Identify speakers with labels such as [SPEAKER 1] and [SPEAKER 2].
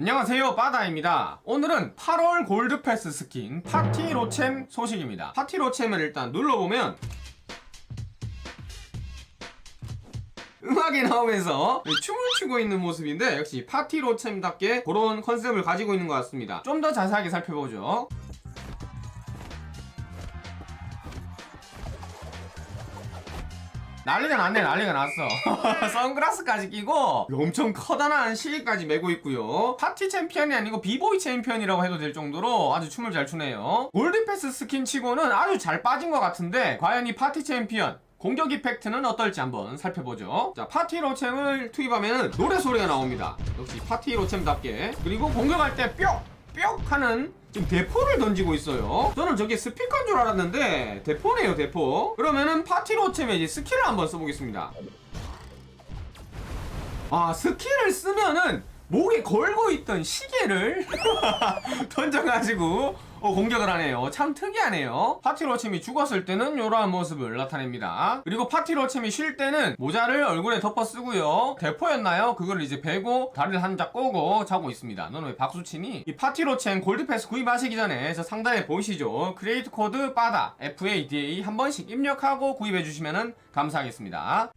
[SPEAKER 1] 안녕하세요 바다입니다. 오늘은 8월 골드패스 스킨 파티 로챔 소식입니다. 파티 로챔을 일단 눌러보면 음악이 나오면서 춤을 추고 있는 모습인데 역시 파티 로챔답게 그런 컨셉을 가지고 있는 것 같습니다. 좀 더 자세하게 살펴보죠 난리가 났네 난리가 났어. 선글라스까지 끼고 엄청 커다란 시계까지 메고 있고요. 파티 챔피언이 아니고 비보이 챔피언이라고 해도 될 정도로 아주 춤을 잘 추네요. 골드패스 스킨 치고는 아주 잘 빠진 것 같은데 과연 이 파티 챔피언 공격 이펙트는 어떨지 한번 살펴보죠. 자 파티 로챔을 투입하면 노래 소리가 나옵니다. 역시 파티 로챔답게. 그리고 공격할 때 뿅! 뿅! 하는 지금 대포를 던지고 있어요. 저는 저게 스피커인 줄 알았는데 대포네요, 대포. 그러면은 파티로챔의 이제 스킬을 한번 써보겠습니다. 아, 스킬을 쓰면은 목에 걸고 있던 시계를 던져가지고 어, 공격을 하네요. 참 특이하네요. 파티로챔이 죽었을 때는 이러한 모습을 나타냅니다. 그리고 파티로챔이 쉴 때는 모자를 얼굴에 덮어 쓰고요. 대포였나요? 그걸 이제 베고 다리를 한자 꼬고 자고 있습니다. 너는 왜 박수 치니? 이 파티로챔 골드패스 구입하시기 전에 저 상단에 보이시죠? 크리에이트 코드 빠다 FADA 한 번씩 입력하고 구입해 주시면 감사하겠습니다.